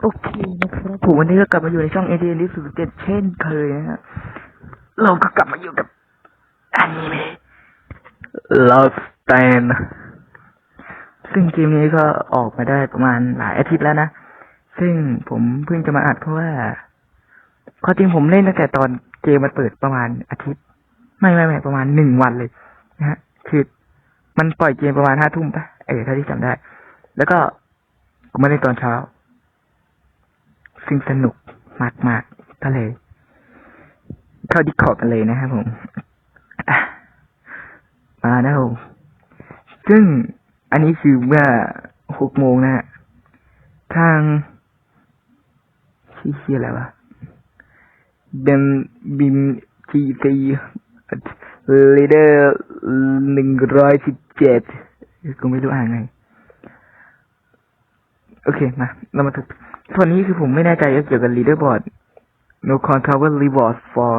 โอเคนะครับผมวันนี้ก็กลับมาอยู่ในช่องเอเดนดิสุดเจ็ดเช่นเคยนะฮะเราก็กลับมาอยู่กับอันิเมะ Love Stand ซึ่งเกมนี้ก็ออกมาได้ประมาณหลายอาทิตย์แล้วนะ ซึ่งผมเพิ่งจะมาอัดเพราะว่าความจริงผมเล่นตั้งแต่ตอนเกมมันเปิดประมาณอาทิตย์ ไม่ไม่ไม่ประมาณหนึ่งวันเลยนะฮะคือมันปล่อยเกมประมาณห้าทุ่มปะเออถ้าที่จำได้ แล้วก็ผมมาเล่นตอนเช้า ซึ่งสนุกมากมากๆก็เลย เข้าดิคอร์ดกันเลยนะครับผมมานะผมซึ่งอันนี้คือเมื่อหกโมงนะฮะทางชื่อชื่ออะไรวะเบมบิมจีซีลีเดอร์หนึ่งร้อยสิบเจ็ดกูไม่รู้อ่านไง โอเค มา เรามาถึง ส่วนนี้คือผมไม่แน่ใจเกี่ยวกับ leaderboard no count cover reward for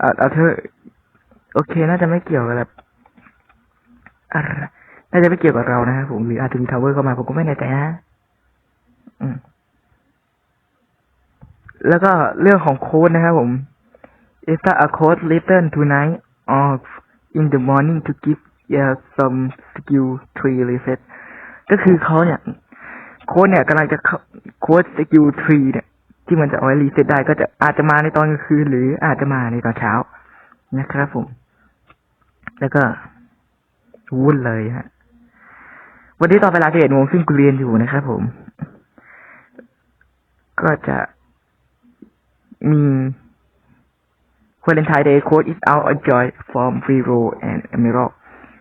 อ่าเอาเธอโอเค น่าจะไม่เกี่ยวกับแบบน่าจะไม่เกี่ยวกับเรานะครับผมหรืออาจจะมี cover เข้ามาผมก็ไม่แน่ใจนะอืมแล้วก็เรื่องของโค้ดนะครับผม esta a code written tonight or in the morning to give you some skill tree reset ก็คือเขาเนี่ย โค้ดเนี่ยกำลังจะเข้าโค้ดสกิลทรีเนี่ย ที่มันจะเอาไว้รีเซ็ตได้ก็จะอาจจะมาในตอนกลางคืนหรืออาจจะมาในตอนเช้านะครับผม แล้วก็วุ่นเลยฮะ วันนี้ตอนเวลาเอ็ดโมงซึ่งกูเรียนอยู่นะครับผม ก็จะมี Valentine Day Code is out of joy from free roll and emerald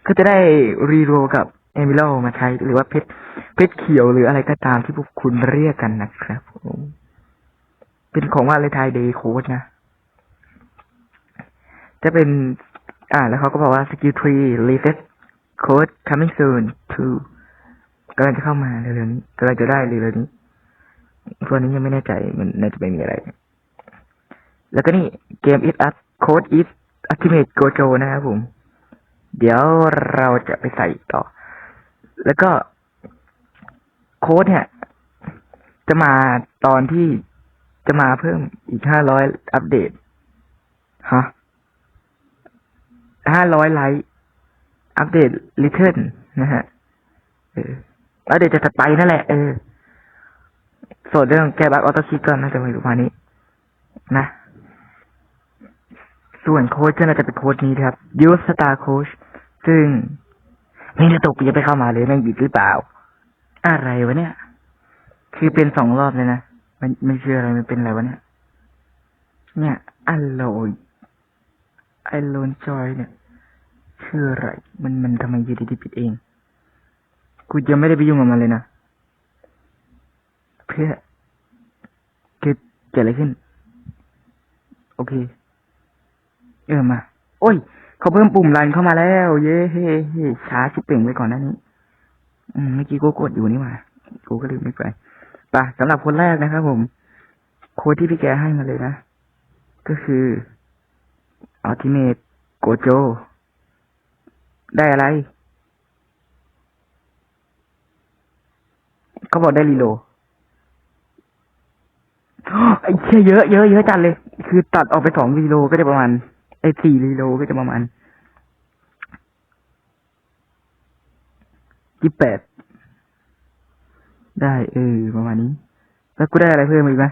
ก็จะได้รีโรกับ emerald มาใช้ หรือว่าเพชรเพชรเขียวหรืออะไรก็ตามที่พวกคุณเรียกกันนะครับผมเป็นของว่าเลทายเดย์โค้ดนะ จะเป็น อ่า แล้วเขาก็บอกว่า skill tree reset code coming soon to กำลังจะเข้ามาเร็วๆนี้กำลังจะได้เร็วๆนี้ส่วนนี้ยังไม่แน่ใจมันน่าจะไม่มีอะไร แล้วก็นี่เกม is up code is ultimate gojo นะครับผม เดี๋ยวเราจะไปใส่ต่อ แล้วก็โค้ดเนี่ย จะมาตอนที่จะมาเพิ่มอีกห้าร้อยอัปเดตฮะห้าร้อยไลค์อัปเดตลิเทิลนะฮะเอออัปเดตจะถัดไปนั่นแหละ เออส่วนเรื่องแก้บั๊กออโต้คิดก็น่าจะมีประมาณนี้ นะ ส่วนโค้ดก็น่าจะเป็นโค้ดนี้ครับยูสตาร์โค้ชซึ่ง ไม่ได้ตกยังไปเข้ามาเลยแม่งบิดหรือเปล่า อะไรวะเนี่ย คือเป็นสองรอบเลยนะมันไม่เชื่ออะไรมันเป็นอะไรวะเนี่ย เนี่ยอัลโลยไอโลนจอยเนี่ยชื่ออะไรมันมันทำไมอยู่ดีๆปิดเองกูยังไม่ได้ไปยุ่งกับมันเลยนะเพื่อเกิดเกิดอะไรขึ้น โอเค เออมา โอ้ย เขาเพิ่มปุ่มรันเข้ามาแล้ว เย้เฮ้เฮ้ช้าชิบเป่งไปก่อนหน้านี้ อืมเมื่อกี้กูกดอยู่นี่หว่ากูก็ลืมไม่ไปไป่ะสำหรับคนแรกนะครับผม โค้ดที่พี่แกให้มาเลยนะ ก็คือ Ultimate Gojo ได้อะไร เขาบอกได้รีโลไอ้เชี่ยเยอะเยอะเยอะจัดเลย คือตัดออกไปสองรีโลก็จะประมาณ ไอ้สี่รีโลก็จะประมาณยี่แปดได้ เออ ประมาณนี้ แล้วกูได้อะไรเพิ่มอีกไหม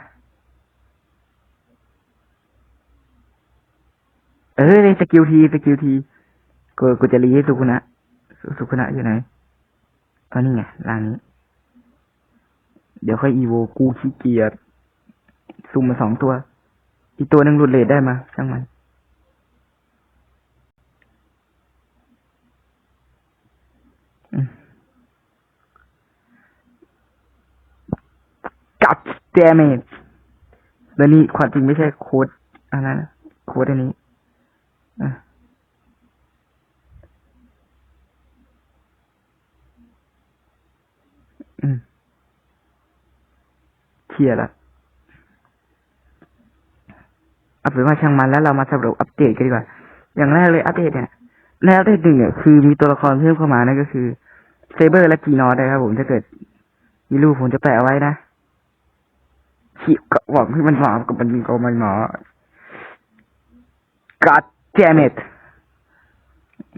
เออในสกิลทีสกิลทีกูกูจะรีให้สุขุนะสุสุขุนะอยู่ไหนก็นี่ไงล่างนี้ เดี๋ยวค่อยอีโวกูขี้เกียจซุ่มมาสองตัว อีกตัวหนึ่งหลุดเลทได้มาช่างมัน อืม God damn it แล้วนี่ความจริงไม่ใช่โค้ดอะไรนะโค้ดอันนี้อืมเคลียร์ละเอาเป็นว่าช่างมันแล้วเรามาสรุปอัปเดตกันดีกว่า อย่างแรกเลยอัปเดตเนี่ยในอัปเดตหนึ่งเนี่ยคือมีตัวละครเพิ่มเข้ามานั่นก็คือเซเบอร์และกีนอร์ได้ครับผมถ้าเกิด มีรูปผมจะแปะไว้นะ ขีก็หวังให้มันมากับมันก็ไม่มา God damn it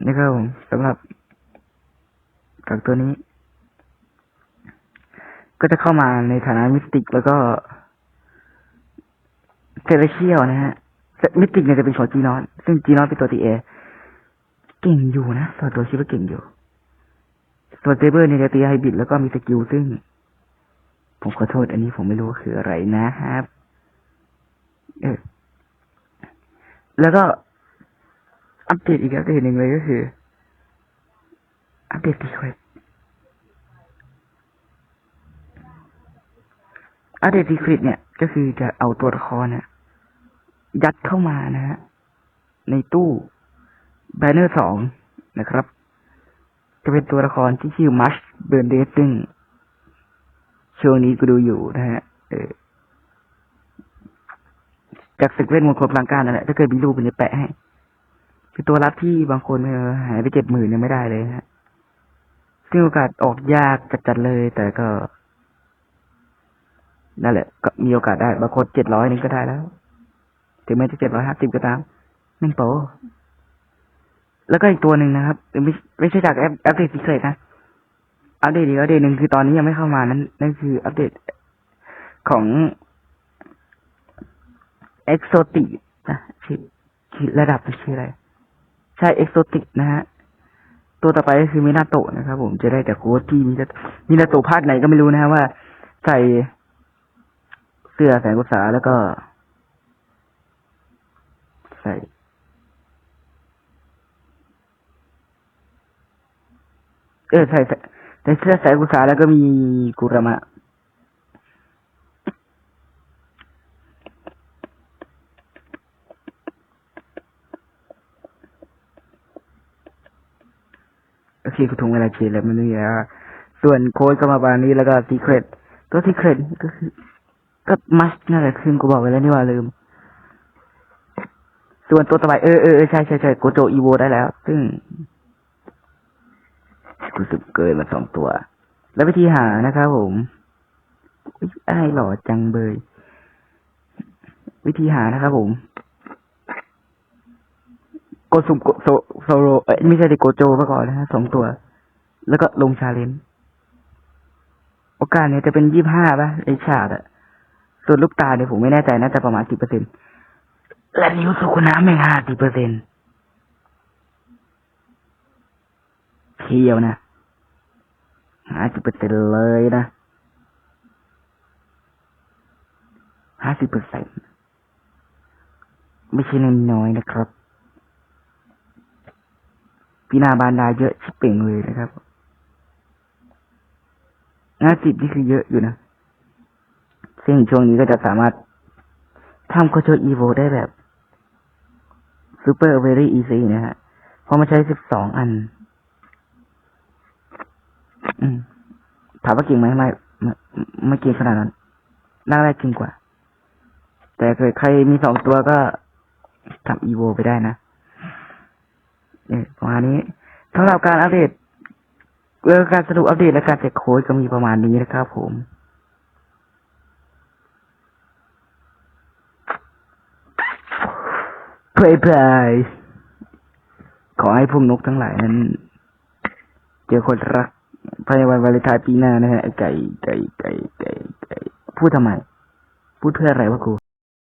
นี่ครับผมสำหรับกับตัวนี้ ก็จะเข้ามาในฐานะมิสติกแล้วก็เทเลเชียลนะฮะมิสติกเนี่ยจะเป็นชอจีนอน ซึ่งจีนอนเป็นตัวตีเอเก่งอยู่นะส่วนตัวคิดว่าเก่งอยู่ ส่วนเซเบอร์เนี่ยจะตีไฮบิดแล้วก็มีสกิลซึ่ง ผมขอโทษ อันนี้ผมไม่รู้คืออะไรนะครับ เออ แล้วก็อัปเดตอีกอัปเดตหนึ่งเลยก็คือ อัปเดตดีเควสอัปเดตดีเควสเนี่ยก็คือจะเอาตัวละครเนี่ยยัดเข้ามานะฮะในตู้แบนเนอร์สองนะครับ จะเป็นตัวละครที่ชื่อมัชเบิร์นเดซึ่ง ช่วงนี้ก็ดูอยู่นะฮะเออจากศึกเวทมนต์คนพลังการนั่นแหละถ้าเกิดมีรูปเป็นจะแปะให้คือตัวรับที่บางคนเออหายไปเจ็ดหมื่นยังไม่ได้เลยฮะซึ่งโอกาสออกยากจัดๆเลย แต่ก็นั่นแหละ ก็มีโอกาสได้ บางคนเจ็ดร้อยนึงก็ได้แล้ว ถึงแม้จะเจ็ดร้อยห้าสิบก็ตามแม่งโปแล้วก็อีกตัวหนึ่งนะครับ ไม่ไม่ใช่จากแอปอัปเดตพิเศษนะ อัปเดตอีกอัปเดตหนึ่งคือตอนนี้ยังไม่เข้ามานั้นนั่นคืออัปเดตของเอ็กโซติกนะชื่อระดับมันชื่ออะไร ใช่เอ็กโซติกนะฮะตัวต่อไปก็คือมินาโตะนะครับผมจะได้แต่โค้ดที่มินามินาโตะภาคไหนก็ไม่รู้นะฮะว่า ใส่เสื้อแสงกุศาแล้วก็ ใส่เออใส่ ใส่ใส่เสื้อแสงกุศาแล้วก็มีกุรมะโอเคกูทงเวลาเขียนแล้วมันนี่แล้วส่วนโค้ดก็มาบานนี้แล้วก็ซีเครตตัวซีเครตก็คือ ก็มัสนั่นแหละคือกูบอกไปแล้วนี่ว่าลืม ส่วนตัวต่อไปเออเออใช่ใช่ใช่โกโจอีโวได้แล้ว ซึ่ง กูสึกเกินมาสองตัว แล้ววิธีหานะครับผมอายไอ้หล่อจังเบย วิธีหานะครับผมโกซุมโกโซโซโรเอ้ยไม่ใช่ดิโกโจมาก่อนนะฮะสองตัว แล้วก็ลงชาเลนจ์โอกาสเนี่ยจะเป็นยี่บห้าป่ะไอฉาดอะส่วนลูกตาเนี่ยผมไม่แน่ใจน่าจะประมาณสิบเปอร์เซ็นและนิ้วสุกุน้ำแม่งห้าสิบเปอร์เซ็นเที่ยวนะ ห้าสิบเปอร์เซ็นเลยนะห้าสิบเปอร์เซ็นไม่ใช่น้อยๆนะครับพี่นาบานดาเยอะชิบเป่งเลยนะครับห้าสิบนี่คือเยอะอยู่นะ ซึ่งช่วงนี้ก็จะสามารถทำโคชอีโวได้แบบซูเปอร์เวอรี่อีซีนะฮะเพราะมันใช้สิบสองอัน อืม ถามว่าเก่งไหมไม่ไม่ไม่เก่งขนาดนั้นร่งแรกเก่งกว่า แต่เคยใครมีสองตัวก็ทำอีโวไปได้นะเนี่ยประมาณนี้สำหรับการอัปเดตเรื่องการสรุปอัปเดตและการแจกโค้ดก็มีประมาณนี้นะครับผมเพลย์เพลย์ขอให้พวกนกทั้งหลายนั้น เจอคนรัก ภายในวันวาเลนไทน์ปีหน้านะฮะไอ้ไก่ไก่ไก่ไก่ไก่พูดทำไม พูดเพื่ออะไรวะกู